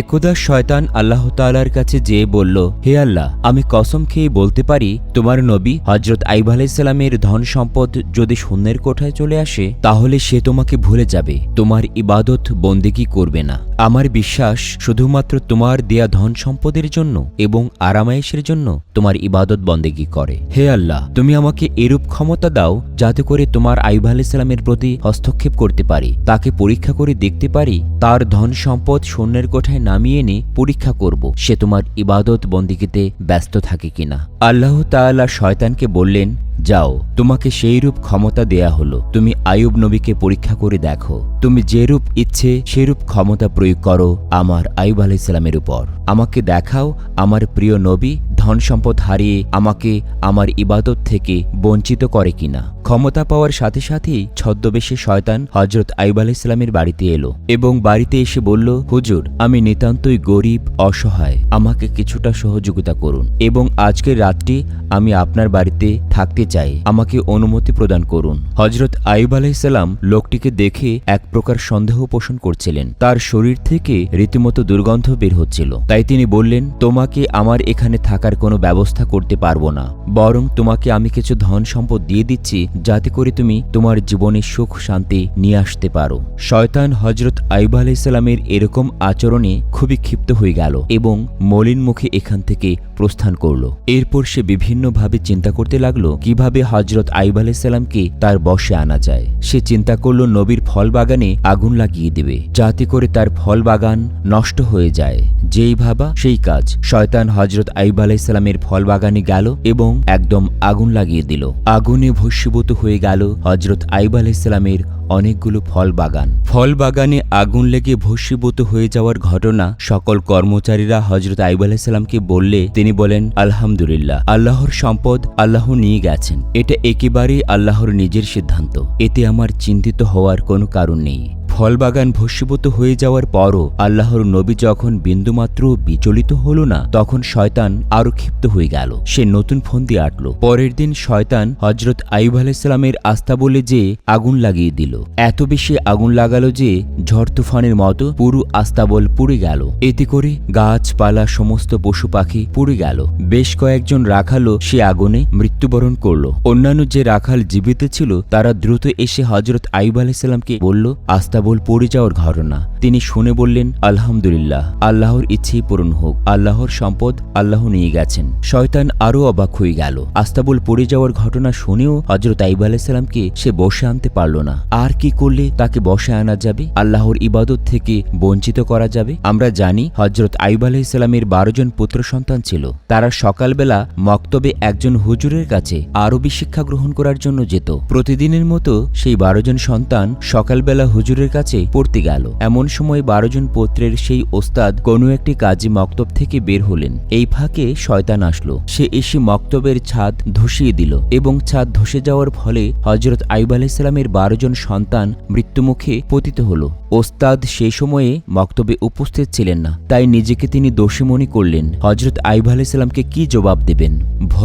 একদা শয়তান আল্লাহ তাআলার কাছে যেয়ে বলল, হে আল্লাহ, আমি কসম খেয়ে বলতে পারি, তোমার নবী হজরত আইব আলাইসাল্লামের ধন সম্পদ যদি শূন্যের কোঠায় চলে আসে, তাহলে সে তোমাকে ভুলে যাবে। তোমার ইবাদত বন্দেগি করবে না। আমার বিশ্বাস শুধুমাত্র তোমার দেয়া ধন সম্পদের জন্য এবং আরামায়েশের জন্য তোমার ইবাদত বন্দেগি করে। হে আল্লাহ, তুমি আমাকে এরূপ ক্ষমতা দাও, যাতে করে তোমার আইব আলাইসাল্লামের প্রতি হস্তক্ষেপ করতে পারি। তাকে পরীক্ষা করে দেখতে পারি, তার ধন সম্পদ শূন্যের কোঠায় নামিয়ে এনে পরীক্ষা করব, সে তোমার ইবাদত বন্দিগিতে ব্যস্ত থাকে কিনা। আল্লাহ তাআলা শয়তানকে বললেন, যাও, তোমাকে সেই রূপ ক্ষমতা দেয়া হলো, তুমি আয়ুব নবীকে পরীক্ষা করে দেখো। তুমি যেরূপ ইচ্ছে, সেরূপ ক্ষমতা প্রয়োগ করো আমার আয়ুব আলাইসালামের উপর। আমাকে দেখাও, আমার প্রিয় নবী ধন সম্পদ হারিয়ে আমাকে আমার ইবাদত থেকে বঞ্চিত করে কিনা। ক্ষমতা পাওয়ার সাথে সাথেই ছদ্মবেশে শয়তান হজরত আইব আলাইসালামের বাড়িতে এলো এবং বাড়িতে এসে বলল, হুজুর, আমি নিতান্তই গরিব, অসহায়। আমাকে কিছুটা সহযোগিতা করুন এবং আজকের রাতটি আমি আপনার বাড়িতে থাকতে চাই। আমাকে অনুমতি প্রদান করুন। হজরত আইব আলাইসাল্লাম লোকটিকে দেখে এক প্রকার সন্দেহ পোষণ করছিলেন। তার শরীর থেকে রীতিমতো দুর্গন্ধ বের হচ্ছিল। তাই তিনি বললেন, তোমাকে আমার এখানে থাকার কোনো ব্যবস্থা করতে পারব না। বরং তোমাকে আমি কিছু ধন সম্পদ দিয়ে দিচ্ছি, যাতে করে তুমি তোমার জীবনে সুখ শান্তি নিয়ে আসতে পারো। শয়তান হজরত আইব আলাইসাল্লামের এরকম আচরণে খুবই ক্ষিপ্ত হয়ে গেল এবং মলিন মুখে এখান থেকে প্রস্থান করল। এরপর সে বিভিন্নভাবে চিন্তা করতে লাগল, কীভাবে হজরত আইব আলাইসাল্লামকে তার বশে আনা যায়। সে চিন্তা করল, নবীর ফল বাগানে আগুন লাগিয়ে দেবে, যাতে করে তার ফল বাগান নষ্ট হয়ে যায়। যেই ভাবা সেই কাজ। শয়তান হজরত আইব আলাইসাল্লামের ফল বাগানে গেল এবং একদম আগুন লাগিয়ে দিল। আগুনে ভস্মীভূত হয়ে গেল হজরত আইব আলাইসাল্লামের অনেকগুলো ফল বাগান ফল বাগানে আগুন লেগে ভস্মীভূত হয়ে যাওয়ার ঘটনা সকল কর্মচারীরা হজরত আইব আলাইসাল্লামকে বললে, তিনি বলেন, আলহামদুলিল্লাহ, আল্লাহর সম্পদ আল্লাহ নিয়ে গেছেন। এটা একেবারেই আল্লাহর নিজের সিদ্ধান্ত। এতে আমার চিন্তিত হওয়ার কোনো কারণ নেই। ফলবাগান ভস্মীভূত হয়ে যাওয়ার পরও আল্লাহর নবী যখন বিন্দুমাত্র বিচলিত হল না, তখন শয়তান আরও ক্ষিপ্ত হয়ে গেল। সে নতুন ফন্দি আটল। পরের দিন শয়তান হজরত আইব আলাইসালামের আস্থা বলে যে আগুন লাগিয়ে দিল। এত বেশি আগুন লাগালো যে ঝড় তুফানের মতো পুরো আস্তাবল পুড়ে গেল। এতে করে গাছপালা সমস্ত পশু পাখি পুড়ে গেল। বেশ কয়েকজন রাখালও সে আগুনে মৃত্যুবরণ করল। অন্যান্য যে রাখাল জীবিত ছিল, তারা দ্রুত এসে হজরত আইব আলাইসাল্লামকে বলল, আস্তাবল পড়ে যাওয়ার ঘটনা। তিনি শুনে বললেন, আলহামদুলিল্লাহ, আল্লাহর ইচ্ছেই পূরণ হোক। আল্লাহর সম্পদ আল্লাহ নিয়ে গেছেন। শয়তান আরও অবাক হয়ে গেল। আস্তাবল পড়ে যাওয়ার ঘটনা শুনেও হজরত আইব আলাইসাল্লামকে সে বসে আনতে পারল না। আর কি করলে তাকে বসে আনা যাবে? আল্লাহর ইবাদত থেকে বঞ্চিত করা যাবে? আমরা জানি হজরত আইব আলাইসাল্লামের বারো জন পুত্র সন্তান ছিল। তারা সকালবেলা মক্তবে একজন হুজুরের কাছে আরবি শিক্ষা গ্রহণ করার জন্য যেত। প্রতিদিনের মতো সেই বারো জন সন্তান সকালবেলা হুজুরের কাছে পড়তে গেল। এমন সময় বারো জন পুত্রের সেই ওস্তাদ কোনো একটি কাজে মক্তব থেকে বের হলেন। এই ফাঁকে শয়তান আসলো। সে এসে মক্তবের ছাদ ধসিয়ে দিল এবং ছাদ ধসে যাওয়ার ফলে হজরত আইব আলাইসাল্লামের বারো জন সন্তান মৃত্যুমুখে পতিত হল। ওস্তাদ সেই সময়ে মক্তবে উপস্থিত ছিলেন না, তাই নিজেকে তিনি দোষী মনে করলেন। হজরত আইব আলাইসাল্লামকে কি জবাব দেবেন?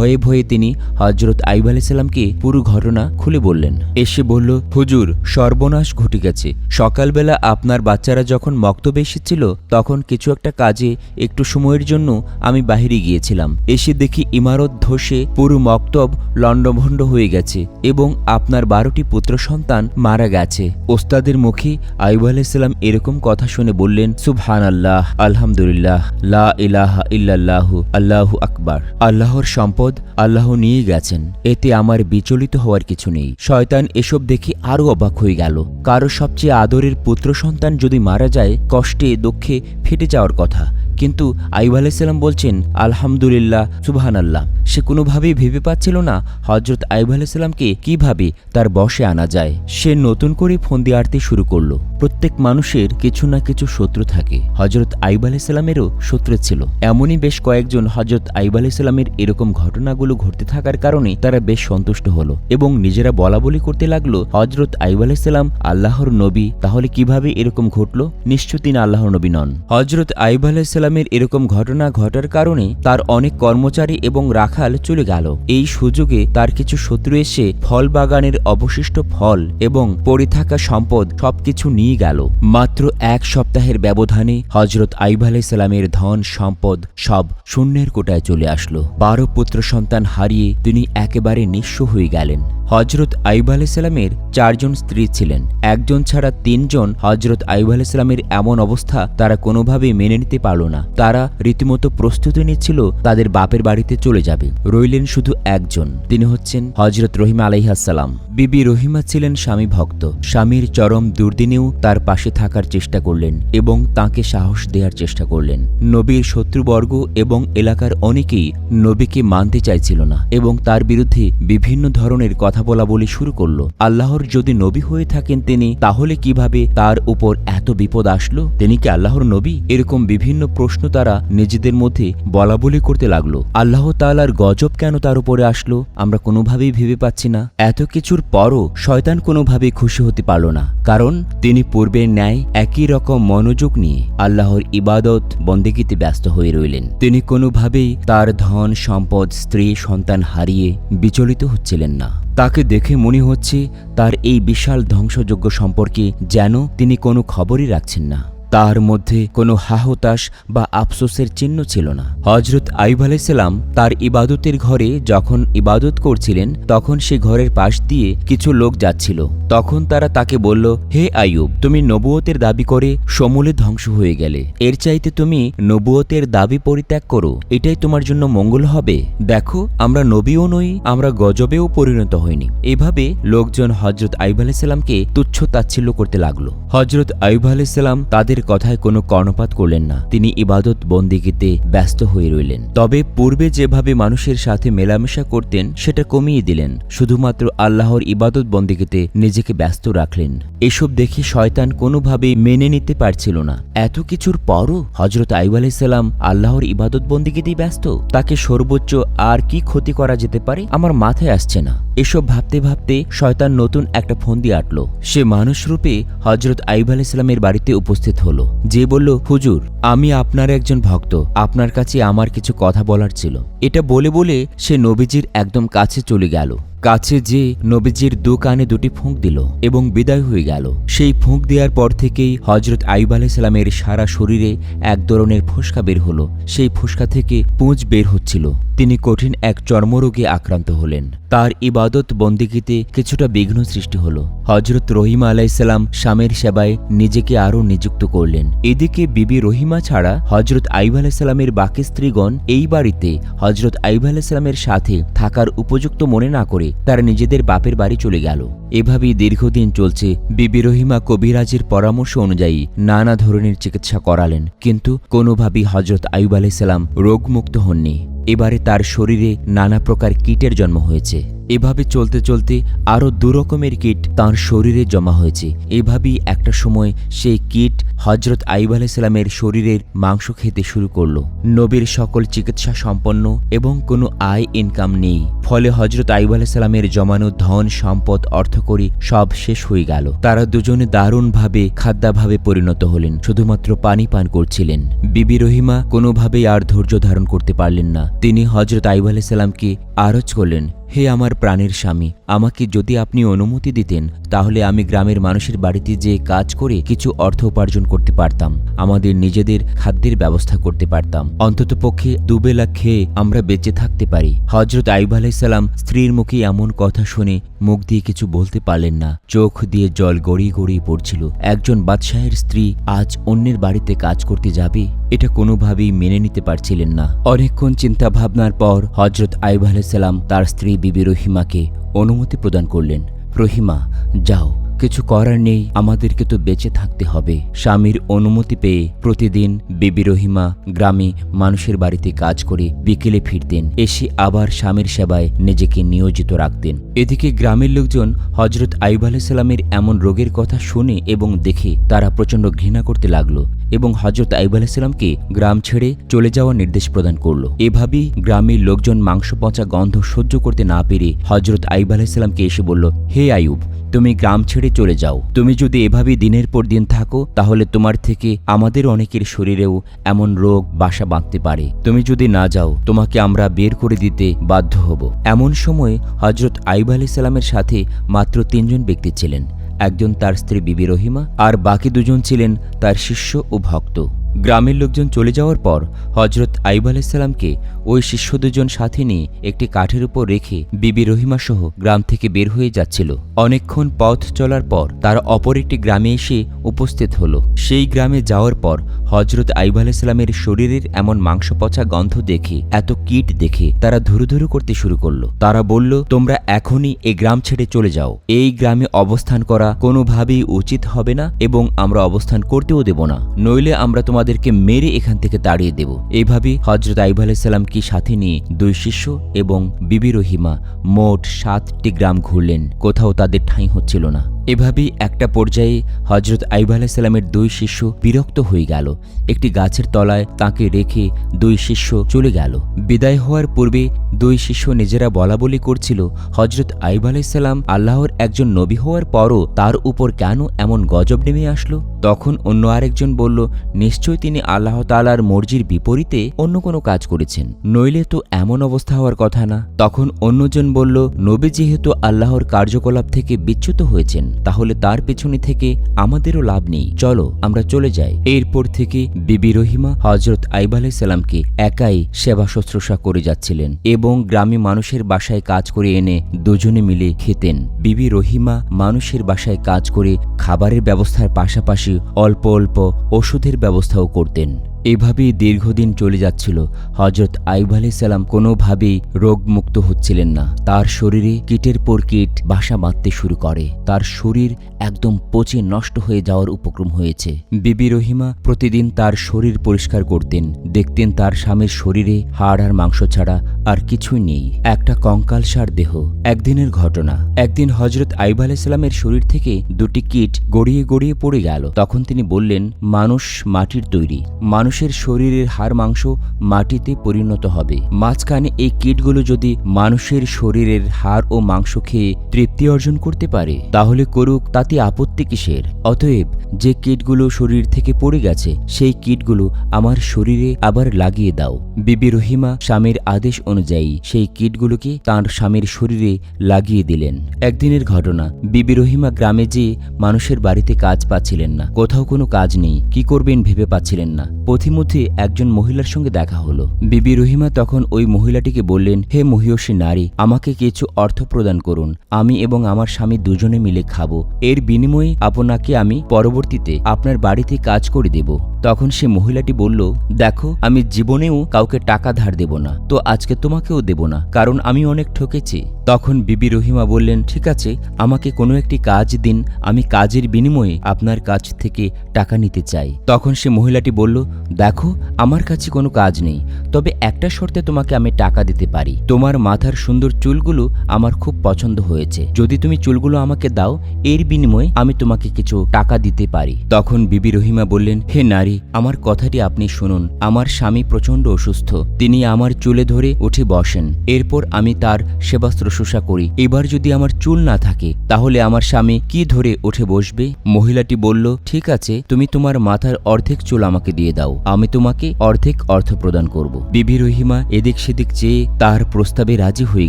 ভয়ে ভয়ে তিনি হজরত আইব আলাইসাল্লামকে পুরো ঘটনা খুলে বললেন। এসে বলল, হুজুর, সর্বনাশ ঘটে গেছে। সকালবেলা আপনার বাচ্চারা যখন মক্তবে এসেছিল, তখন কিছু একটা কাজে একটু সময়ের জন্য আমি বাহিরে গিয়েছিলাম। এসে দেখি ইমারত ধসে পুরো মক্তব লণ্ডভণ্ড হয়ে গেছে এবং আপনার বারোটি পুত্র সন্তান মারা গেছে। ওস্তাদের মুখে আইব আলাইসাল্লাম এরকম কথা শুনে বললেন সুবহান আল্লাহ আলহামদুলিল্লাহ, লা ইলাহা ইল্লাল্লাহু, আল্লাহু আকবার। আল্লাহর সম্পদ আল্লাহ নিয়ে গেছেন। এতে আমার বিচলিত হওয়ার কিছু নেই। শয়তান এসব দেখে আরও অবাক হয়ে গেল। কারও সবচেয়ে আদরের পুত্র সন্তান যদি মারা যায়, কষ্টে দুঃখে ফেটে যাওয়ার কথা। কিন্তু আইব আলাইসাল্লাম বলছেন, আলহামদুলিল্লাহ সুবাহান আল্লাহ সে কোনোভাবেই ভেবে পাচ্ছিল না হজরত আইব আলাইসাল্লামকে কীভাবে তার বসে আনা যায়। সে নতুন করে ফন্দি আড়তে শুরু করল। প্রত্যেক মানুষের কিছু না কিছু শত্রু থাকে। হজরত আইব আলাইসাল্লামেরও শত্রু ছিল। এমনই বেশ কয়েকজন হজরত আইব আলাইসাল্লামের এরকম ঘটনাগুলো ঘটতে থাকার কারণে তারা বেশ সন্তুষ্ট হলো এবং নিজেরা বলা বলি করতে লাগল হজরত আইব আলাইসাল্লাম আল্লাহর নবী, তাহলে কীভাবে এরকম ঘটলো? নিশ্চয় তিনি আল্লাহর নবী নন। হজরত আইব আলাইসাল্লাম আলাইসাল্লামের এরকম ঘটনা ঘটার কারণে তার অনেক কর্মচারী এবং রাখাল চলে গেল। এই সুযোগে তার কিছু শত্রু এসে ফল বাগানের অবশিষ্ট ফল এবং পড়ে থাকা সম্পদ সবকিছু নিয়ে গেল। মাত্র এক সপ্তাহের ব্যবধানে হজরত আইব আলাইসাল্লামের ধন সম্পদ সব শূন্যের কোটায় চলে আসলো। বারো পুত্র সন্তান হারিয়ে তিনি একেবারে নিঃস্ব হয়ে গেলেন। হজরত আইব আলাইসাল্লামের চারজন স্ত্রী ছিলেন। একজন ছাড়া তিনজন হজরত আইব আলাইসাল্লামের এমন অবস্থা তারা কোনোভাবেই মেনে নিতে পারল না। তারা রীতিমতো প্রস্তুতি নিচ্ছিল তাদের বাপের বাড়িতে চলে যাবে। রইলেন শুধু একজন, তিনি হচ্ছেন হজরত রহিমা আলাইহাসাল্লাম বিবি রহিমা ছিলেন স্বামী ভক্ত। স্বামীর চরম দুর্দিনেও তার পাশে থাকার চেষ্টা করলেন এবং তাকে সাহস দেওয়ার চেষ্টা করলেন। নবীর শত্রুবর্গ এবং এলাকার অনেকেই নবীকে মানতে চাইছিল না এবং তার বিরুদ্ধে বিভিন্ন ধরনের কথা বলা বলি শুরু করল। আল্লাহর যদি নবী হয়ে থাকেন তিনি, তাহলে কীভাবে তার উপর এত বিপদ আসলো? তিনি কি আল্লাহর নবী? এরকম বিভিন্ন প্রশ্ন তারা নিজেদের মধ্যে বলা বলি করতে লাগল। আল্লাহ তাআলার গজব কেন তার উপরে আসলো? আমরা কোনোভাবেই ভেবে পাচ্ছি না। এত কিছুর পরও শয়তান কোনোভাবেই খুশি হতে পারল না। কারণ তিনি পূর্বের ন্যায় একই রকম মনোযোগ নিয়ে আল্লাহর ইবাদত বন্দেগীতে ব্যস্ত হয়ে রইলেন। তিনি কোনোভাবেই তার ধন, সম্পদ, স্ত্রী, সন্তান হারিয়ে বিচলিত হচ্ছিলেন না। তাকে দেখে মনে হচ্ছে তার এই বিশাল ধ্বংসযজ্ঞ সম্পর্কে যেন তিনি কোনো খবরই রাখছেন না। তার মধ্যে কোনো হাহতাশ বা আফসোসের চিহ্ন ছিল না। হজরত আইব আলাইসাল্লাম তার ইবাদতের ঘরে যখন ইবাদত করছিলেন, তখন সে ঘরের পাশ দিয়ে কিছু লোক যাচ্ছিল। তখন তারা তাকে বলল, হে আইয়ুব, তুমি নবুয়তের দাবি করে সমূলে ধ্বংস হয়ে গেলে। এর চাইতে তুমি নবুয়তের দাবি পরিত্যাগ করো। এটাই তোমার জন্য মঙ্গল হবে। দেখো, আমরা নবীও নই, আমরা গজবেও পরিণত হইনি। এভাবে লোকজন হজরত আইব আলাইসাল্লামকে তুচ্ছ তাচ্ছিল্য করতে লাগল। হজরত আইব আলাইসাল্লাম তাদের কথায় কোনো কর্ণপাত করলেন না। তিনি ইবাদত বন্দিগিতে ব্যস্ত হয়ে রইলেন। তবে পূর্বে যেভাবে মানুষের সাথে মেলামেশা করতেন, সেটা কমিয়ে দিলেন। শুধুমাত্র আল্লাহর ইবাদত বন্দিগিতে নিজেকে ব্যস্ত রাখলেন। এসব দেখে শয়তান কোনোভাবেই মেনে নিতে পারছিল না। এত কিছুর পরও হজরত আইব আলাইসাল্লাম আল্লাহর ইবাদত বন্দিগিতেই ব্যস্ত? তাকে সর্বোচ্চ আর কি ক্ষতি করা যেতে পারে আমার মাথায় আসছে না। এসব ভাবতে ভাবতে শয়তান নতুন একটা ফন্দি আটল। সে মানুষ রূপে হজরত আইব আলাইসাল্লামের বাড়িতে উপস্থিত হলো। যে বলল, হুজুর, আমি আপনার একজন ভক্ত। আপনার কাছে আমার কিছু কথা বলার ছিল। এটা বলে বলে সে নবীজির একদম কাছে চলে গেল। কাছে যে নবীজির দু কানে দুটি ফুঁক দিল এবং বিদায় হয়ে গেল। সেই ফুঁক দেওয়ার পর থেকেই হজরত আইব আলাইসাল্লামের সারা শরীরে এক ধরনের ফোসকা বের হলো। সেই ফুসকা থেকে পুঁজ বের হচ্ছিল। তিনি কঠিন এক চর্মরোগে আক্রান্ত হলেন। তার ইবাদত বন্দিগিতে কিছুটা বিঘ্ন সৃষ্টি হল। হজরত রহিমা আলাইসাল্লাম স্বামীর সেবায় নিজেকে আরও নিযুক্ত করলেন। এদিকে বিবি রহিমা ছাড়া হজরত আইব আলাইসাল্লামের বাকি স্ত্রীগণ এই বাড়িতে হজরত আইব আলাইসাল্লামের সাথে থাকার উপযুক্ত মনে না করে তারা নিজেদের বাপের বাড়ি চলে গেল। এভাবেই দীর্ঘদিন চলছে বিবি রহিমা কবিরাজের পরামর্শ অনুযায়ী নানা ধরনের চিকিৎসা করালেন। কিন্তু কোনোভাবেই হজরত আইব আলাইসাল্লাম রোগমুক্ত হননি। এবারে তার শরীরে নানা প্রকার কীটের জন্ম হয়েছে। এভাবে চলতে চলতে আরও দুরকমের কীট তাঁর শরীরে জমা হয়েছে। এভাবেই একটা সময় সেই কীট হজরত আইব আলাইসাল্লামের শরীরের মাংস খেতে শুরু করল। নবীর সকল চিকিৎসা সম্পন্ন এবং কোনো আয় ইনকাম নেই। ফলে হজরত আইব আলাইসাল্লামের জমানো ধন সম্পদ অর্থকরী সব শেষ হয়ে গেল। তারা দুজনে দারুণভাবে, খাদ্যাভাবে পরিণত হলেন। শুধুমাত্র পানি পান করছিলেন। বিবি রহিমা কোনোভাবেই আর ধৈর্য ধারণ করতে পারলেন না। তিনি হজরত আইব আলাইসাল্লামকে আরজ করলেন হে আমার প্রাণের স্বামী, আমাকে যদি আপনি অনুমতি দিতেন, তাহলে আমি গ্রামের মানুষের বাড়িতে যে কাজ করে কিছু অর্থ উপার্জন করতে পারতাম, আমাদের নিজেদের খাদ্যের ব্যবস্থা করতে পারতাম। অন্তত পক্ষে দুবেলা খেয়ে আমরা বেঁচে থাকতে পারি। হজরত আইব আলাইসাল্লাম স্ত্রীর মুখে এমন কথা শুনে মুখ দিয়ে কিছু বলতে পারলেন না। চোখ দিয়ে জল গড়িয়ে গড়িয়ে পড়ছিল। একজন বাদশাহের স্ত্রী আজ অন্যের বাড়িতে কাজ করতে যাবে, এটা কোনোভাবেই মেনে নিতে পারছিলেন না। অনেকক্ষণ চিন্তা ভাবনার পর হজরত আইব আলাইসাল্লাম তার স্ত্রী বিবি রহিমাকে অনুমতি প্রদান করলেন। রহিমা যাও। কিছু করার নেই, আমাদেরকে তো বেঁচে থাকতে হবে। স্বামীর অনুমতি পেয়ে প্রতিদিন বিবি রহিমা গ্রামে মানুষের বাড়িতে কাজ করে বিকেলে ফিরতেন, এসে আবার স্বামীর সেবায় নিজেকে নিয়োজিত রাখতেন। এদিকে গ্রামের লোকজন হজরত আইব আলাইসাল্লামের এমন রোগের কথা শুনে এবং দেখে তারা প্রচণ্ড ঘৃণা করতে লাগল এবং হজরত আইব আলাইসাল্লামকে গ্রাম ছেড়ে চলে যাওয়ার নির্দেশ প্রদান করল। এভাবেই গ্রামের লোকজন মাংস পচা গন্ধ সহ্য করতে না পেরে হজরত আইব আলাইসাল্লামকে এসে বলল, হে আইয়ুব তুমি গ্রাম ছেড়ে চলে যাও। তুমি যদি এভাবে দিনের পর দিন থাকো, তাহলে তোমার থেকে আমাদের অনেকের শরীরেও এমন রোগ, বাসা বাঁধতে পারে। তুমি যদি না যাও, তোমাকে আমরা বের করে দিতে বাধ্য হব। এমন সময় হজরত আইব আলাইসাল্লামের সাথে মাত্র তিনজন ব্যক্তি ছিলেন। একজন তার স্ত্রী বিবি রহিমা, আর বাকি দুজন ছিলেন তার শিষ্য ও ভক্ত। গ্রামের লোকজন চলে যাওয়ার পর হজরত আইব আলাইসাল্লামকে ওই শিষ্য দুজন সাথে নিয়ে একটি কাঠের উপর রেখে বিবি রহিমা সহ গ্রাম থেকে বের হয়ে যাচ্ছিল। অনেকক্ষণ পথ চলার পর তারা অপর একটি গ্রামে এসে উপস্থিত হলো। সেই গ্রামে যাওয়ার পর হজরত আইব আলাইসাল্লামের শরীরের এমন মাংস পচা গন্ধ দেখে, এত কীট দেখে তারা ধুরু ধুরু করতে শুরু করল। তারা বলল, তোমরা এখনই এই গ্রাম ছেড়ে চলে যাও। এই গ্রামে অবস্থান করা কোনোভাবেই উচিত হবে না এবং আমরা অবস্থান করতেও দেব না। নইলে আমরা তোমাদেরকে মেরে এখান থেকে তাড়িয়ে দেব। এইভাবে হজরত আইব আলাইসাল্লামকে সাথে নিয়ে দুই শিষ্য এবং বিবি রহিমা মোট সাতটি গ্রাম ঘুরলেন। কোথাও তাদের ঠাঁই হচ্ছিল না। এভাবেই একটা পর্যায়ে হজরত আইব আলাইসাল্লামের দুই শিষ্য বিরক্ত হয়ে গেল। একটি গাছের তলায় তাকে রেখে দুই শিষ্য চলে গেল। বিদায় হওয়ার পূর্বে দুই শিষ্য নিজেরা বলা বলি করছিল হজরত আইব আলাইসাল্লাম আল্লাহর একজন নবী হওয়ার পরও তার উপর কেন এমন গজব নেমে আসলো? তখন অন্য আরেকজন বলল, নিশ্চয় তিনি আল্লাহ তালার মর্জির বিপরীতে অন্য কোনো কাজ করেছেন। নইলে তো এমন অবস্থা হওয়ার কথা না। তখন অন্যজন বলল, নবী যেহেতু আল্লাহর কার্যকলাপ থেকে বিচ্যুত হয়েছেন তাহলে তার পেছনে থেকে আমাদেরও লাভ নেই। চলো, আমরা চলে যাই। এরপর থেকে বিবি রহিমা হজরত আইব আলাইসাল্লামকে একাই সেবা শুশ্রূষা করে যাচ্ছিলেন এবং গ্রামে মানুষের বাসায় কাজ করে এনে দুজনে মিলে খেতেন। বিবি রহিমা মানুষের বাসায় কাজ করে খাবারের ব্যবস্থার পাশাপাশি অল্প অল্প ওষুধের ব্যবস্থাও করতেন। এভাবেই দীর্ঘদিন চলে যাচ্ছিল। হজরত আইব আলাইসাল্লাম কোনোভাবেই রোগমুক্ত হচ্ছিলেন না। তার শরীরে কীটের পর কীট বাসা বাঁধতে শুরু করে। তার শরীর একদম পচে নষ্ট হয়ে যাওয়ার উপক্রম হয়েছে। বিবি রহিমা প্রতিদিন তার শরীর পরিষ্কার করতেন। দেখতেন তার স্বামীর শরীরে হাড় আর মাংস ছাড়া আর কিছুই নেই। একটা কঙ্কালসার দেহ। একদিনের ঘটনা। একদিন হজরত আইব আলাইসাল্লামের শরীর থেকে দুটি কীট গড়িয়ে গড়িয়ে পড়ে গেল। তখন তিনি বললেন, মানুষ মাটির তৈরি। মানুষের শরীরের হাড় মাংস মাটিতে পরিণত হবে। মাঝখানে এই কীটগুলো যদি মানুষের শরীরের হাড় ও মাংস খেয়ে তৃপ্তি অর্জন করতে পারে, তাহলে করুক তাতে আপত্তি কিসের? অতএব যে কীটগুলো শরীর থেকে পড়ে গেছে, সেই কীটগুলো আমার শরীরে আবার লাগিয়ে দাও। বিবি রহিমা স্বামীর আদেশ অনুযায়ী সেই কীটগুলোকে তার স্বামীর শরীরে লাগিয়ে দিলেন। একদিনের ঘটনা। বিবি রহিমা গ্রামে যেয়ে মানুষের বাড়িতে কাজ পাচ্ছিলেন না। কোথাও কোনো কাজ নেই। কি করবেন ভেবে পাচ্ছিলেন না। পথিমধ্যে একজন মহিলার সঙ্গে দেখা হলো। বিবি রহিমা তখন ওই মহিলাটিকে বললেন, হে মহিয়সী নারী, আমাকে কিছু অর্থ প্রদান করুন। আমি এবং আমার স্বামী দুজনে মিলে খাব। এর বিনিময়ে আপনাকে আমি পরবর্তীতে আপনার বাড়িতে কাজ করে দেব। তখন সে মহিলাটি বলল, দেখো, আমি জীবনেও কাউকে টাকা ধার দেব না, তো আজকে তোমাকেও দেব না, কারণ আমি অনেক ঠকেছি। তখন বিবি রহিমা বললেন, ঠিক আছে, আমাকে কোনো একটি কাজ দিন, আমি কাজের বিনিময়ে আপনার কাছ থেকে টাকা নিতে চাই। তখন সে মহিলাটি বলল দেখো, আমার কাছে কোনো কাজ নেই, তবে একটা শর্তে তোমাকে আমি টাকা দিতে পারি। তোমার মাথার সুন্দর চুলগুলো আমার খুব পছন্দ হয়েছে। যদি তুমি চুলগুলো আমাকে দাও, এর বিনিময়ে আমি তোমাকে কিছু টাকা দিতে পারি। তখন বিবি রহিমা বললেন, হে নারী, আমার কথাটি আপনি শুনুন। আমার স্বামী প্রচণ্ড অসুস্থ। তিনি আমার চুলে ধরে উঠে বসেন। এরপর আমি তার সেবা শুশ্রূষা করি। এবার যদি আমার চুল না থাকে, তাহলে আমার স্বামী কি ধরে উঠে বসবে? মহিলাটি বলল, ঠিক আছে, তুমি তোমার মাথার অর্ধেক চুল আমাকে দিয়ে দাও। আমি তোমাকে অর্ধেক অর্থ প্রদান করব। বিবি রহিমা এদিক সেদিক চেয়ে তার প্রস্তাবে রাজি হয়ে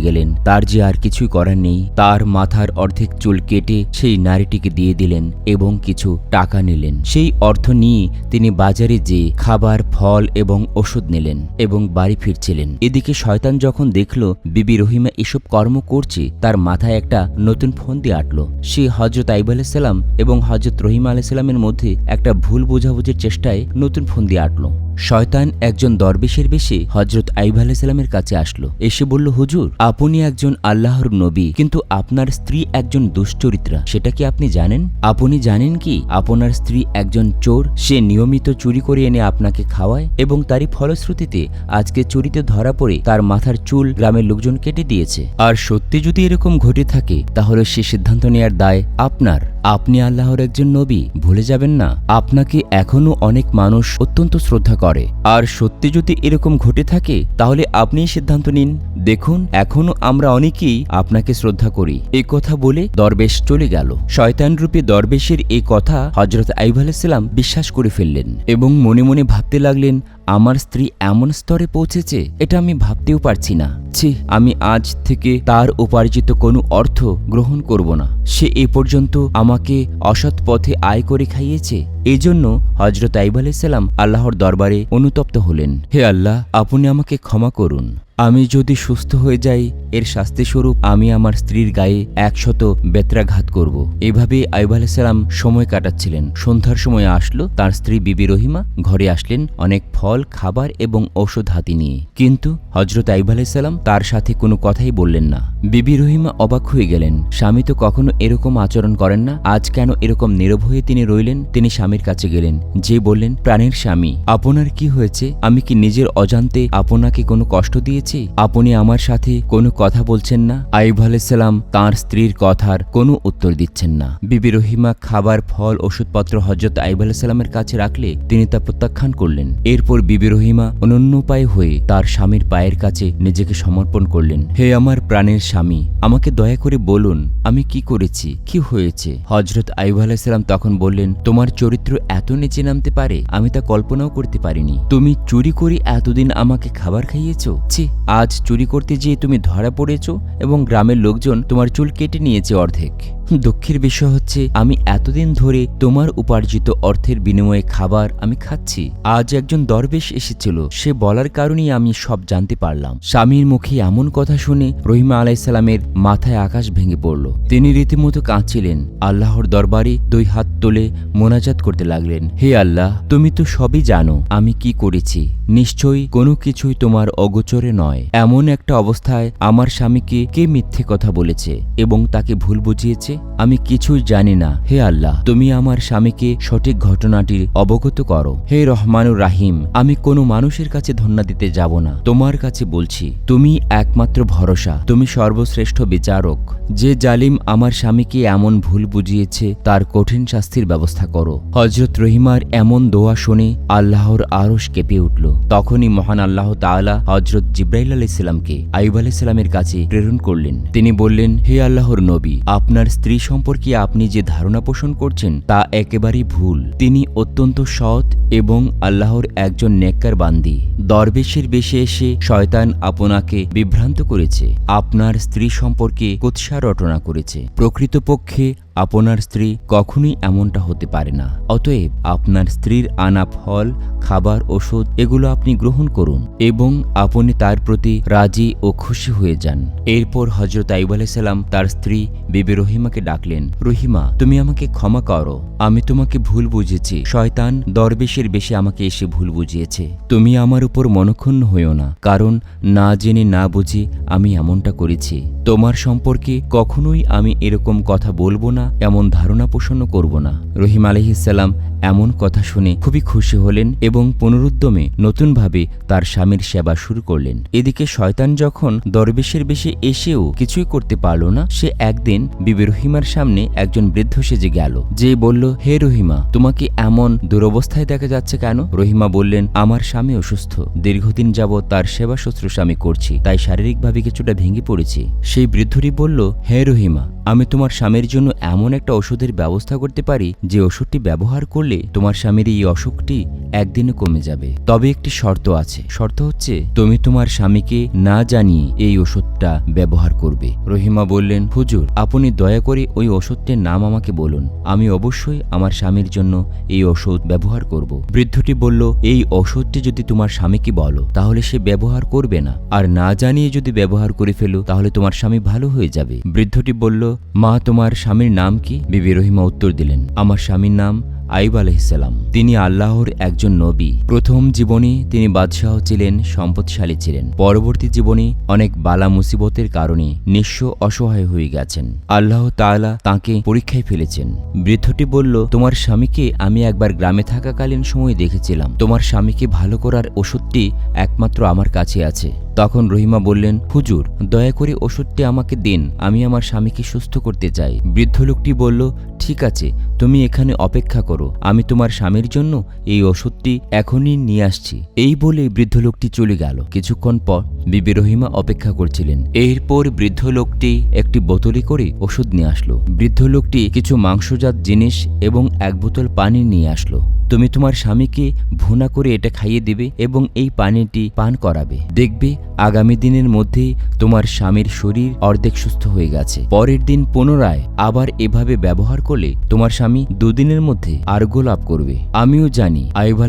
গেলেন। তার যে আর কিছুই করার নেই, তার মাথার অর্ধেক চুল কেটে সেই নারীটিকে দিয়ে দিলেন এবং কিছু টাকা নিলেন। সেই অর্থ নিয়ে তিনি বাজারে যেয়ে খাবার, ফল এবং ওষুধ নিলেন এবং বাড়ি ফিরছিলেন। এদিকে শয়তান যখন দেখল বিবি রহিমা এসব কর্ম করছে, তার মাথায় একটা নতুন ফোন দিয়ে আটলো। সে হজরত আইব আলাইসাল্লাম এবং হজরত রহিমা আলাইসাল্লামের মধ্যে একটা ভুল বোঝাবুঝির চেষ্টায় নতুন ফোন দিয়ে আটলো শয়তান একজন দরবেশের বেশে হজরত আইব আলাইসাল্লামের কাছে আসলো। এসে বলল, হুজুর, আপনি একজন আল্লাহর নবী, কিন্তু আপনার স্ত্রী একজন দুশ্চরিত্রা, সেটা কি আপনি জানেন? আপনি জানেন কি আপনার স্ত্রী একজন চোর, সে নিয়মিত চুরি করে এনে আপনাকে খাওয়ায় এবং তারই ফলশ্রুতিতে আজকে চুরিতে ধরা পড়ে তার মাথার চুল গ্রামের লোকজন কেটে দিয়েছে। আর সত্যি যদি এরকম ঘটে থাকে, তাহলে সে সিদ্ধান্ত নেয়ার দায় আপনার। আপনি আল্লাহর একজন নবী, ভুলে যাবেন না। আপনাকে এখনও অনেক মানুষ অত্যন্ত অত্যন্ত শ্রদ্ধা করে। আর সত্যি যদি এরকম ঘটে থাকে, তাহলে আপনিই সিদ্ধান্ত নিন। দেখুন, এখনও আমরা অনেকেই আপনাকে শ্রদ্ধা করি। এই কথা বলে দরবেশ চলে গেল। শয়তানরূপী দরবেশের এই কথা হজরত আইব আলাইসাল্লাম বিশ্বাস করে ফেললেন এবং মনে মনে ভাবতে লাগলেন আমার স্ত্রী এমন স্তরে পৌঁছেছে, এটা আমি ভাবতেও পারছি না। ছি, আমি আজ থেকে তার উপার্জিত কোনো অর্থ গ্রহণ করব না। সে এ পর্যন্ত আমাকে অসৎ পথে আয় করে খাইয়েছে। এজন্য হজরত আইব আলাইসাল্লাম আল্লাহর দরবারে অনুতপ্ত হলেন। হে আল্লাহ, আপনি আমাকে ক্ষমা করুন। আমি যদি সুস্থ হয়ে যাই, এর শাস্তিস্বরূপ আমি আমার স্ত্রীর গায়ে একশত বেত্রাঘাত করব। এভাবে আইব আলাইসাল্লাম সময় কাটাচ্ছিলেন। সন্ধ্যার সময় আসলো, তার স্ত্রী বিবি রহিমা ঘরে আসলেন অনেক ফল, খাবার এবং ঔষধ হাতি নিয়ে। কিন্তু হজরত আইব আলাইসাল্লাম তার সাথে কোনো কথাই বললেন না। বিবি রহিমা অবাক হয়ে গেলেন। স্বামী তো কখনো এরকম আচরণ করেন না, আজ কেন এরকম নীরব হয়ে তিনি রইলেন? তিনি স্বামীর কাছে গেলেন। যে বললেন, প্রাণের স্বামী, আপনার কি হয়েছে? আমি কি নিজের অজান্তে আপনাকে কোনো কষ্ট দিয়েছি? আপনি আমার সাথে কোনো কথা বলছেন না? আইব আলাইসাল্লাম তাঁর স্ত্রীর কথার কোনো উত্তর দিচ্ছেন না। বিবি রহিমা খাবার, ফল, ওষুধপত্র হজরত আইব আলাইসাল্লামের কাছে রাখলে তিনি তা প্রত্যাখ্যান করলেন। এরপর বিবি রহিমা অনন্যপায় হয়ে তার স্বামীর পায়ের কাছে নিজেকে সমর্পণ করলেন। হে আমার প্রাণের স্বামী, আমাকে দয়া করে বলুন, আমি কি করেছি? কি হয়েছে? হজরত আইব আলাইসাল্লাম তখন বললেন, তোমার চরিত্র এত নিচে নামতে পারে, আমি তা কল্পনাও করতে পারিনি। তুমি চুরি করে এতদিন আমাকে খাবার খাইয়েছ? ছি আজ চুরি করতে যেয়ে তুমি ধরা পড়েছ এবং গ্রামের লোকজন তোমার চুল কেটে নিয়েছে অর্ধেক। দুঃখের বিষয় হচ্ছে, আমি এতদিন ধরে তোমার উপার্জিত অর্থের বিনিময়ে খাবার আমি খাচ্ছি। আজ একজন দরবেশ এসেছিল, সে বলার কারণেই আমি সব জানতে পারলাম। স্বামীর মুখে এমন কথা শুনে রহিমা আলাইসাল্লামের মাথায় আকাশ ভেঙে পড়ল। তিনি রীতিমতো কাঁদছিলেন। আল্লাহর দরবারে দুই হাত তুলে মোনাজাত করতে লাগলেন। হে আল্লাহ, তুমি তো সবই জানো, আমি কি করেছি? নিশ্চয়ই কোনো কিছুই তোমার অগোচরে নয়। এমন একটা অবস্থায় আমার স্বামীকে কে মিথ্যে কথা বলেছে এবং তাকে ভুল বুঝিয়েছে? আমি কিছুই জানি না। হে আল্লাহ, তুমি আমার স্বামীকে সঠিক ঘটনাটির অবগত করো। হে রহমানুর রাহিম, আমি কোনো মানুষের কাছে ধন্যা দিতে যাব না। তোমার কাছে বলছি, তুমি একমাত্র ভরসা, তুমি সর্বশ্রেষ্ঠ বিচারক। যে জালিম আমার স্বামীকে এমন ভুল বুঝিয়েছে, তার কঠিন শাস্তির ব্যবস্থা করো। হজরত রহিমার এমন দোয়া শুনে আল্লাহর আরশ কেঁপে উঠল। তখনই মহান আল্লাহ তাআলা হজরত জিব্রাইল আলাইসাল্লামকে আইব আলাইসাল্লামের কাছে প্রেরণ করলেন। তিনি বললেন, হে আল্লাহর নবী, আপনার স্ত্রী সম্পর্কে আপনি যে ধারণা পোষণ করছেন তা একেবারেই ভুল। তিনি অত্যন্ত সৎ এবং আল্লাহর একজন নেককার বান্দি। দরবেশের বেশে এসে শয়তান আপনাকে বিভ্রান্ত করেছে। আপনার স্ত্রী সম্পর্কে কুৎসা রটনা করেছে। প্রকৃতপক্ষে আপনার স্ত্রী কখনোই এমনটা হতে পারে না। অতএব আপনার স্ত্রীর আনা ফল, খাবার, ওষুধ, এগুলো আপনি গ্রহণ করুন এবং আপনি তার প্রতি রাজি ও খুশি হয়ে যান। এরপর হজরত আইব আলাইসাল্লাম তার স্ত্রী বিবি রহিমাকে ডাকলেন, রহিমা, তুমি আমাকে ক্ষমা করো। আমি তোমাকে ভুল বুঝেছি। শয়তান দরবেশের বেশি আমাকে এসে ভুল বুঝিয়েছে। তুমি আমার উপর মনক্ষুণ্ণ হইও না, কারণ না জেনে না বুঝে আমি এমনটা করেছি। তোমার সম্পর্কে কখনোই আমি এরকম কথা বলব না এমন ধারণা পোষণও করব না। রহিম আলহিসাল্লাম এমন কথা শুনে খুবই খুশি হলেন এবং পুনরুদ্যমে নতুনভাবে তার স্বামীর সেবা শুরু করলেন। এদিকে শয়তান যখন দরবেশের বেশে এসেও কিছুই করতে পারল না, সে একদিন বিবি রহিমার সামনে একজন বৃদ্ধ সেজে গেল। যে বলল, হে রহিমা, তোমাকে এমন দুরবস্থায় দেখা যাচ্ছে কেন? রহিমা বললেন, আমার স্বামী অসুস্থ। দীর্ঘদিন যাবৎ তার সেবা শুশ্রূষা করছি, তাই শারীরিকভাবে কিছুটা ভেঙে পড়েছি। সেই বৃদ্ধটি বলল, হে রহিমা, আমি তোমার স্বামীর জন্য এমন একটা ওষুধের ব্যবস্থা করতে পারি যে ওষুধটি ব্যবহার করলে তোমার স্বামীর এই অসুখটি একদিনে কমে যাবে। তবে একটি শর্ত আছে। শর্ত হচ্ছে, তুমি তোমার স্বামীকে না জানিয়ে এই ওষুধটা ব্যবহার করবে। রহিমা বললেন, হুজুর, আপনি দয়া করে ওই ওষুধটির নাম আমাকে বলুন। আমি অবশ্যই আমার স্বামীর জন্য এই ওষুধ ব্যবহার করব। বৃদ্ধটি বলল, এই ওষুধটি যদি তোমার স্বামীকে বলো, তাহলে সে ব্যবহার করবে না। আর না জানিয়ে যদি ব্যবহার করে ফেলো, তাহলে তোমার স্বামী ভালো হয়ে যাবে। বৃদ্ধটি বলল, মা, তোমার স্বামীর নাম কি? বিবি রহিমা উত্তর দিলেন আমার স্বামীর নাম আইব আলহিসাল্লাম তিনি আল্লাহর একজন নবী। প্রথম জীবনে তিনি বাদশাহ ছিলেন, সম্পদশালী ছিলেন। পরবর্তী জীবনে অনেক বালা মুসিবতের কারণে নিঃস্ব অসহায় হয়ে গেছেন। আল্লাহ তাআলা তাকে পরীক্ষায় ফেলেছেন। বৃদ্ধটি বলল, তোমার স্বামীকে আমি একবার গ্রামে থাকাকালীন সময় দেখেছিলাম। তোমার স্বামীকে ভালো করার ওষুধটি একমাত্র আমার কাছে আছে। তখন রহিমা বললেন, হুজুর, দয়া করে ওষুধটি আমাকে দিন। আমি আমার স্বামীকে সুস্থ করতে চাই। বৃদ্ধ লোকটি বলল, ঠিক আছে, তুমি এখানে অপেক্ষা করো। আমি তোমার স্বামীর জন্য এই ওষুধটি এখনই নিয়ে আসছি। এই বলে বৃদ্ধ লোকটি চলে গেল। কিছুক্ষণ পর বিবি রহিমা অপেক্ষা করছিলেন। এরপর বৃদ্ধ লোকটি একটি বোতলে করে ওষুধ নিয়ে আসলো। বৃদ্ধ লোকটি কিছু মাংসজাত জিনিস এবং এক বোতল পানি নিয়ে আসলো। তুমি তোমার স্বামীকে ভুনা করে এটা খাইয়ে দিবে এবং এই পানিটি পান করাবে। দেখবে, আগামী দিনের মধ্যেই তোমার স্বামীর শরীর অর্ধেক সুস্থ হয়ে গেছে। পরের দিন পুনরায় আবার এভাবে ব্যবহার করলে তোমার স্বামী দুদিনের মধ্যে আরোগ্য লাভ করবে। আমিও জানি আয়ুব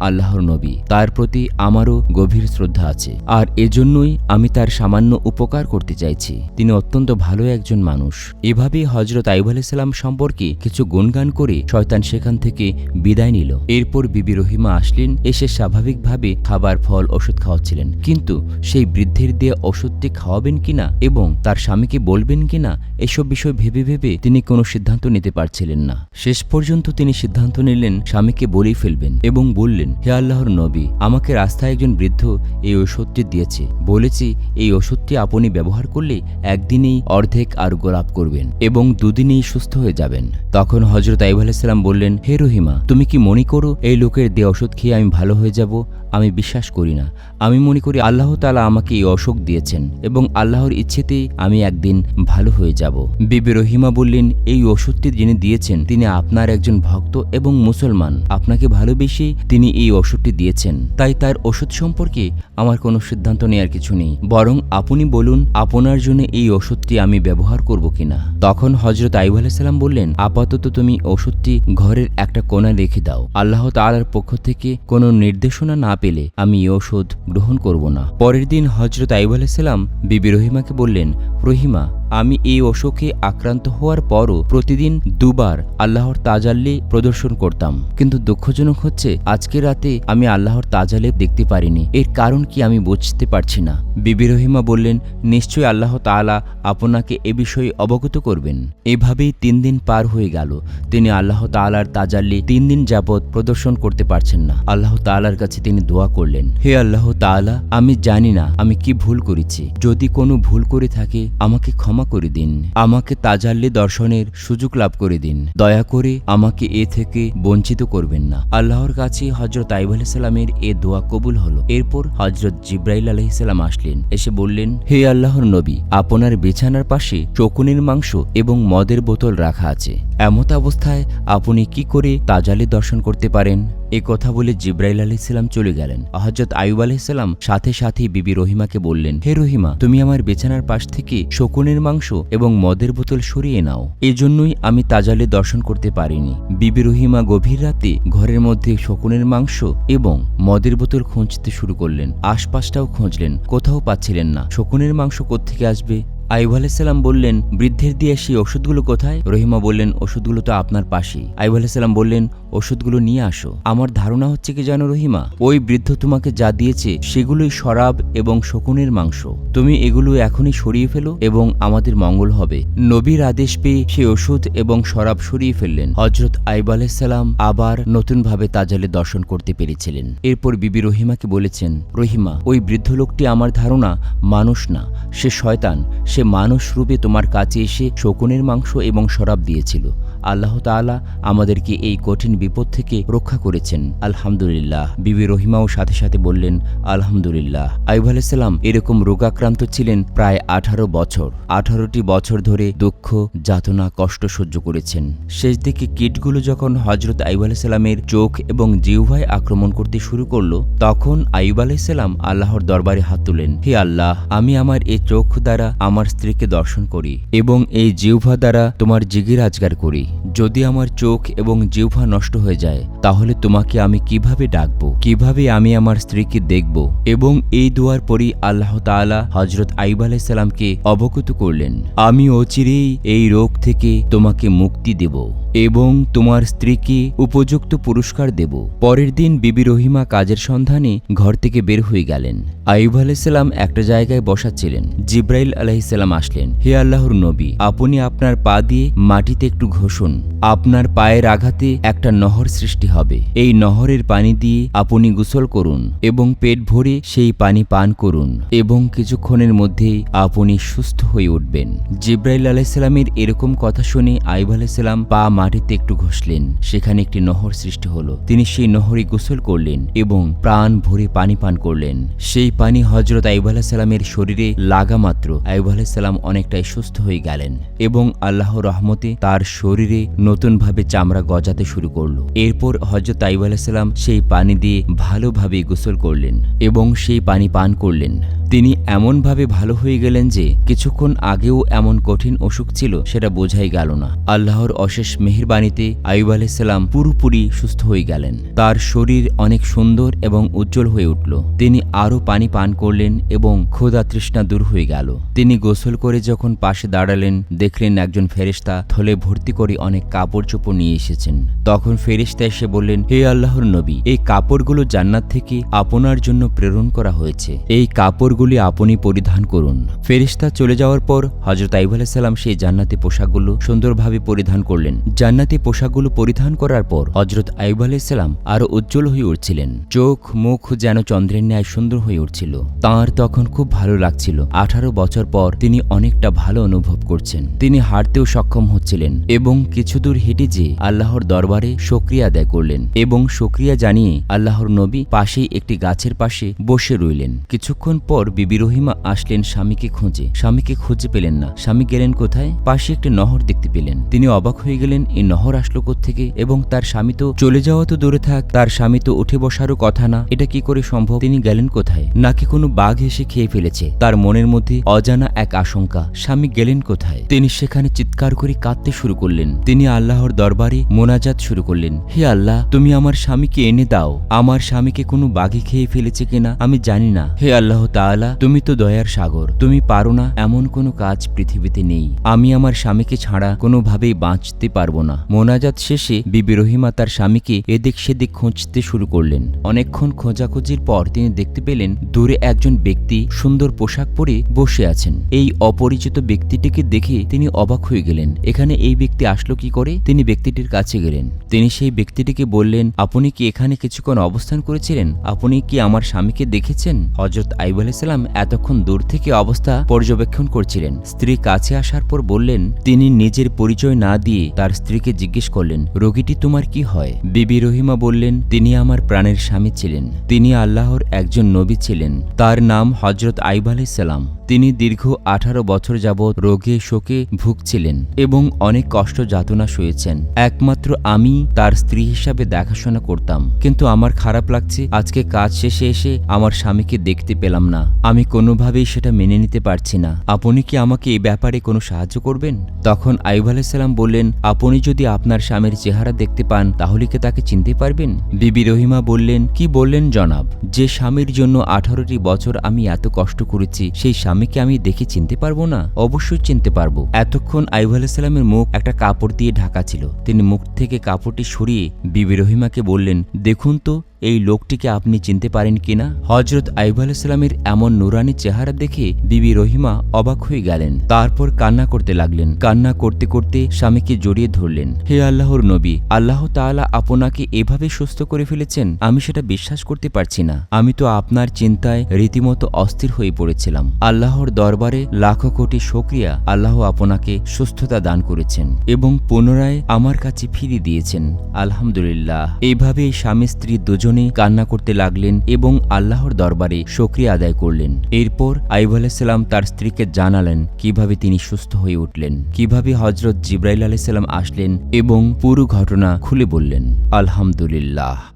আল্লাহর নবী, তার প্রতি আমারও গভীর শ্রদ্ধা আছে। আর এজন্যই আমি তার সামান্য উপকার করতে চাইছি। তিনি অত্যন্ত ভালো একজন মানুষ। এভাবেই হজরত আইব আলাইসাল্লাম সম্পর্কে কিছু গুণগান করে শয়তান সেখান থেকে বিদায় নিল। এরপর বিবি রহিমা আসলেন, এসে স্বাভাবিকভাবে খাবার, ফল, ওষুধ খাওয়াচ্ছিলেন। কিন্তু সেই বৃদ্ধের দিয়ে ওষুধটি খাওয়াবেন কিনা এবং তার স্বামীকে বলবেন কিনা, এসব বিষয় ভেবে ভেবে তিনি কোনো সিদ্ধান্ত নিতে পারছিলেন না। শেষ পর্যন্ত তিনি সিদ্ধান্ত নিলেন, স্বামীকে বলেই ফেলবেন এবং বললেন, হে আল্লাহর নবী, আমাকে রাস্তায় একজন বৃদ্ধ এই ওষুধটি দিয়েছে। বলেছি, এই ওষুধটি আপনি ব্যবহার করলে একদিনেই অর্ধেক আর গোলাপ করবেন এবং দুদিনেই সুস্থ হয়ে যাবেন। তখন হজরত আইব আলাইসাল্লাম বললেন, হে রহিমা, তুমি কি মনে করো এই লোকের দিয়ে ওষুধ খেয়ে আমি ভালো হয়ে যাব? আমি বিশ্বাস করি না। আমি মনে করি আল্লাহ তালা আমাকে এই অসুখ দিয়েছেন এবং আল্লাহর ইচ্ছেতেই আমি একদিন ভালো হয়ে যাব। বিবি রহিমা বললেন, এই ওষুধটি যিনি দিয়েছেন, তিনি আপনার একজন ভক্ত এবং মুসলমান। আপনাকে ভালোবেসে তিনি এই ওষুধটি দিয়েছেন। তাই তার ওষুধ সম্পর্কে আমার কোনো সিদ্ধান্ত নেওয়ার কিছু নেই। বরং আপনি বলুন, আপনার জন্য এই ওষুধটি আমি ব্যবহার করব কিনা? তখন হজরত আইব আলাইসাল্লাম বললেন, আপাতত তুমি ওষুধটি ঘরের একটা কোণায় রেখে দাও। আল্লাহ তালার পক্ষ থেকে কোনো নির্দেশনা না পেলে আমি এই ওষুধ গ্রহণ করব না। পরের দিন হজরত আইব আলাইসাল্লাম বিবি রহিমাকে বললেন, রহিমা আমি এই অসুখে আক্রান্ত হওয়ার পরও প্রতিদিন দুবার আল্লাহর তাজাল্লি প্রদর্শন করতাম। কিন্তু দুঃখজনক হচ্ছে, আজকে রাতে আমি আল্লাহর তাজালে দেখতে পারিনি। এর কারণ কি আমি বুঝতে পারছি না। বিবি রহিমা বললেন, নিশ্চয়ই আল্লাহ তাআলা আপনাকে এ বিষয়ে অবগত করবেন। এভাবেই তিন দিন পার হয়ে গেল। তিনি আল্লাহ তাআলার তাজাল্লি তিন দিন যাবৎ প্রদর্শন করতে পারছেন না। আল্লাহ তালার কাছে তিনি দোয়া করলেন, হে আল্লাহ তাআলা, আমি জানি না আমি কি ভুল করেছি। যদি কোনো ভুল করে থাকে, আমাকে ক্ষমা করে দিন। আমাকে তাজাল্লি দর্শনের সুযোগ লাভ করে দিন। দয়া করে আমাকে এ থেকে বঞ্চিত করবেন না। আল্লাহর কাছে হজরত আইব আলাইসাল্লামের এ দোয়া কবুল হলো। এরপর হজরত জিব্রাইল আলহিসাল্লাম আসলেন। এসে বললেন, হে আল্লাহর নবী, আপনার বিছানার পাশে চকুনের মাংস এবং মদের বোতল রাখা আছে। এমত অবস্থায় আপনি কি করে তাজালি দর্শন করতে পারেন? এ কথা বলে জিব্রাইল আলাইসাল্লাম চলে গেলেন। হজরত আয়ুব আলাইসাল্লাম সাথে সাথেই বিবি রহিমাকে বললেন, হে রহিমা, তুমি আমার বিছানার পাশ থেকে শকুনের মাংস এবং মদের বোতল সরিয়ে নাও। এজন্যই আমি তাজালে দর্শন করতে পারিনি। বিবি রহিমা গভীর রাতে ঘরের মধ্যে শকুনের মাংস এবং মদের বোতল খুঁজতে শুরু করলেন। আশপাশটাও খুঁজলেন, কোথাও পাচ্ছিলেন না। শকুনের মাংস কোত্থেকে আসবে? আইব আলাইসাল্লাম বললেন, বৃদ্ধের দিয়ে সেই ওষুধগুলো কোথায়? রহিমা বললেন, ওষুধগুলো তো আপনার পাশেই। আইব আলাইসাল্লাম বললেন, ওষুধগুলো নিয়ে আসো। আমার ধারণা হচ্ছে কি জানো রহিমা? ওই বৃদ্ধ তোমাকে যা দিয়েছে, সেগুলোই শরাব এবং শকুনের মাংস। তুমি এগুলো এখনই সরিয়ে ফেলো এবং আমাদের মঙ্গল হবে। নবীর আদেশ পেয়ে সে ওষুধ এবং শরাব সরিয়ে ফেললেন। হজরত আইব আলাইসাল্লাম আবার নতুনভাবে তাজালে দর্শন করতে পেরেছিলেন। এরপর বিবি রহিমাকে বলেছেন, রহিমা, ওই বৃদ্ধ লোকটি আমার ধারণা মানুষ না, সে শয়তান, সে মানুষ রূপে তোমার কাছে এসে শকুনের মাংস এবং শরাব দিয়েছিল। আল্লাহ তাআলা আমাদেরকে এই কঠিন বিপদ থেকে রক্ষা করেছেন। আলহামদুলিল্লাহ। বিবি রহিমাও সাথে সাথে বললেন, আলহামদুলিল্লাহ। আইব আলাইসাল্লাম এরকম রোগাক্রান্ত ছিলেন প্রায় আঠারো বছর। আঠারোটি বছর ধরে দুঃখ, যাতনা, কষ্ট সহ্য করেছেন। শেষ দিকে কীটগুলো যখন হজরত আইব আলাইসাল্লামের চোখ এবং জিহ্বায় আক্রমণ করতে শুরু করল, তখন আইব আলাইসাল্লাম আল্লাহর দরবারে হাত তুলেন হে আল্লাহ, আমি আমার এই চোখ দ্বারা আমার স্ত্রীকে দর্শন করি এবং এই জিহ্বা দ্বারা তোমার জিগির আজগার করি। যদি আমার চোখ এবং জিহ্বা নষ্ট হয়ে যায়, তাহলে তোমাকে আমি কীভাবে ডাকব? কীভাবে আমি আমার স্ত্রীকে দেখব? এবং এই দোয়ার পরই আল্লাহ তালা হজরত আইব আলাইসাল্লামকে অবগত করলেন আমি অচিরেই এই রোগ থেকে তোমাকে মুক্তি দেব। এবং তোমার স্ত্রীকে উপযুক্ত পুরস্কার দেব। পরের দিন বিবি রহিমা কাজের সন্ধানে ঘর থেকে বের হয়ে গেলেন। আইব আলাইসাল্লাম একটা জায়গায় বসাচ্ছিলেন। জিব্রাইল আলাইসাল্লাম আসলেন, হে আল্লাহর নবী, আপনি আপনার পা দিয়ে মাটিতে একটু ঘষুন। আপনার পায়ের আঘাতে একটা নহর সৃষ্টি হবে। এই নহরের পানি দিয়ে আপনি গোসল করুন এবং পেট ভরে সেই পানি পান করুন এবং কিছুক্ষণের মধ্যেই আপনি সুস্থ হয়ে উঠবেন। জিব্রাইল আলাইসাল্লামের এরকম কথা শুনে আইব আলাইসাল্লাম পা মাটিতে একটু ঘষলেন, সেখানে একটি নহর সৃষ্টি হলো। তিনি সেই নহরে গোসল করলেন এবং প্রাণ ভরে পানি পান করলেন। সেই পানি হজরত আইব আলাহিসাল্লামের শরীরে লাগা মাত্র। আইব আলাহিসাল্লাম অনেকটাই সুস্থ হয়ে গেলেন এবং আল্লাহ রহমতে তার শরীরে নতুনভাবে চামড়া গজাতে শুরু করল। এরপর হজরত আইব আলাহিসাল্লাম সেই পানি দিয়ে ভালোভাবে গোসল করলেন এবং সেই পানি পান করলেন। তিনি এমনভাবে ভালো হয়ে গেলেন যে কিছুক্ষণ আগেও এমন কঠিন অসুখ ছিল সেটা বোঝাই গেল না। আল্লাহর অশেষ মেহেরবাণীতে আইব আলাইসাল্লাম পুরোপুরি সুস্থ হয়ে গেলেন। তার শরীর অনেক সুন্দর এবং উজ্জ্বল হয়ে উঠল। তিনি আরও পানি পান করলেন এবং ক্ষুধা তৃষ্ণা দূর হয়ে গেল। তিনি গোসল করে যখন পাশে দাঁড়ালেন, দেখলেন একজন ফেরেশতা থলে ভর্তি করে অনেক কাপড় চোপড় নিয়ে এসেছেন। তখন ফেরেশতা এসে বললেন, হে আল্লাহর নবী, এই কাপড়গুলো জান্নাত থেকে আপনার জন্য প্রেরণ করা হয়েছে। এই কাপড়গুলি আপনি পরিধান করুন। ফেরিস্তা চলে যাওয়ার পর হজরত আইব আলাইসাল্লাম সেই জান্নাতি পোশাকগুলো সুন্দরভাবে পরিধান করলেন। জান্নাতি পোশাকগুলো পরিধান করার পর হজরত আইব আলাইসাল্লাম আরও উজ্জ্বল হয়ে উঠছিলেন। চোখ, মুখ যেন চন্দ্রের ন্যায় সুন্দর হয়ে উঠছিল। তাঁর তখন খুব ভালো লাগছিল। আঠারো বছর পর তিনি অনেকটা ভালো অনুভব করছেন। তিনি হাঁটতেও সক্ষম হচ্ছিলেন এবং কিছু দূর হেঁটে যে আল্লাহর দরবারে সক্রিয়া আদায় করলেন এবং সক্রিয়া জানিয়ে আল্লাহর নবী পাশেই একটি গাছের পাশে বসে রইলেন। কিছুক্ষণ পর বিবি রহিমা আসলেন স্বামীকে খুঁজে। স্বামীকে খুঁজে পেলেন না। স্বামী গেলেন কোথায়? পাশে একটি নহর দেখতে পেলেন। তিনি অবাক হয়ে গেলেন এই নহর আসলো থেকে এবং তার স্বামী তো চলে যাওয়া তো দূরে থাক, তার স্বামী তো উঠে বসারও কথা না, এটা কি করে সম্ভব? তিনি গেলেন কোথায়? নাকি কোনো বাঘ এসে খেয়ে ফেলেছে? তার মনের মধ্যে অজানা এক আশঙ্কা, স্বামী গেলেন কোথায়? তিনি সেখানে চিৎকার করে কাঁদতে শুরু করলেন। তিনি আল্লাহর দরবারে মোনাজাত শুরু করলেন। হে আল্লাহ, তুমি আমার স্বামীকে এনে দাও। আমার স্বামীকে কোনো বাঘে খেয়ে ফেলেছে কিনা? আমি জানি না। হে আল্লাহ তাআলা, তুমি তো দয়ার সাগর। তুমি পারো না, এমন কোনো কাজ পৃথিবীতে নেই। আমি আমার স্বামীকে ছাড়া কোনোভাবেই বাঁচতে পারব না। মোনাজাত শেষে বিবি রহিমা তার স্বামীকে এদিক সেদিক খুঁজতে শুরু করলেন। অনেকক্ষণ খোঁজাখুঁজির পর তিনি দেখতে পেলেন দূরে একজন ব্যক্তি সুন্দর পোশাক পরে বসে আছেন। এই অপরিচিত ব্যক্তিটিকে দেখে তিনি অবাক হয়ে গেলেন। এখানে এই ব্যক্তি আসলো কি করে? তিনি ব্যক্তিটির কাছে গেলেন। তিনি সেই ব্যক্তিটিকে বললেন, আপনি কি এখানে কিছুক্ষণ অবস্থান করেছিলেন? আপনি কি আমার স্বামীকে দেখেছেন? হজরত আইব আলাইসাল্লাম এতক্ষণ দূর থেকে অবস্থা পর্যবেক্ষণ করছিলেন। স্ত্রী কাছে আসার পর বললেন, তিনি নিজের পরিচয় না দিয়ে তার স্ত্রীকে জিজ্ঞেস করলেন, রোগীটি তোমার কি হয়? বিবি রহিমা বললেন, তিনি আমার প্রাণের স্বামী ছিলেন। তিনি আল্লাহর একজন নবী ছিলেন। তার নাম হজরত আইব আলাইসাল্লাম তিনি দীর্ঘ আঠারো বছর যাবৎ রোগে শোকে ভুগছিলেন এবং অনেক কষ্ট যাতনা সয়েছেন একমাত্র আমি তার স্ত্রী হিসাবে দেখাশোনা করতাম। কিন্তু আমার খারাপ লাগছে, আজকে কাজ শেষে এসে আমার স্বামীকে দেখতে পেলাম না। আমি কোনোভাবেই সেটা মেনে নিতে পারছি না। আপনি কি আমাকে এই ব্যাপারে কোনো সাহায্য করবেন? তখন আইব আলাইসাল্লাম বললেন, আপনি যদি আপনার স্বামীর চেহারা দেখতে পান, তাহলে কি তাকে চিনতে পারবেন? বিবি রহিমা বললেন, কি বললেন, জনাব? যে স্বামীর জন্য আঠারোটি বছর আমি এত কষ্ট করেছি, সেই স্বামীকে আমি দেখে চিনতে পারব না? অবশ্যই চিনতে পারব। এতক্ষণ আইব আলাইসাল্লামের মুখ একটা কাপড় দিয়ে ঢাকা ছিল। তিনি মুখ থেকে কাপড়টি সরিয়ে বিবি রহিমাকে বললেন, দেখুন তো এই লোকটিকে আপনি চিনতে পারেন কিনা হজরত আইব আলাইসাল্লামের এমন নুরানি চেহারা দেখে বিবি রহিমা অবাক হয়ে গেলেন। তারপর কান্না করতে লাগলেন। কান্না করতে করতে স্বামীকে জড়িয়ে ধরলেন। হে আল্লাহর নবী, আল্লাহ তাআলা আপনাকে এভাবে সুস্থ করে ফেলেছেন, আমি সেটা বিশ্বাস করতে পারছি না। আমি তো আপনার চিন্তায় রীতিমতো অস্থির হয়ে পড়েছিলাম। আল্লাহর দরবারে লাখো কোটি শুকরিয়া আল্লাহ আপনাকে সুস্থতা দান করেছেন এবং পুনরায় আমার কাছে ফিরিয়ে দিয়েছেন। আলহামদুলিল্লাহ। এইভাবে স্বামী স্ত্রী দুজন দুজনে কান্না করতে লাগলেন এবং আল্লাহর দরবারে সক্রিয় আদায় করলেন। এরপর আইব আলাইসাল্লাম তার স্ত্রীকে জানালেন কীভাবে তিনি সুস্থ হয়ে উঠলেন, কীভাবে হজরত জিব্রাইল আলাইসাল্লাম আসলেন এবং পুরো ঘটনা খুলে বললেন। আলহামদুলিল্লাহ।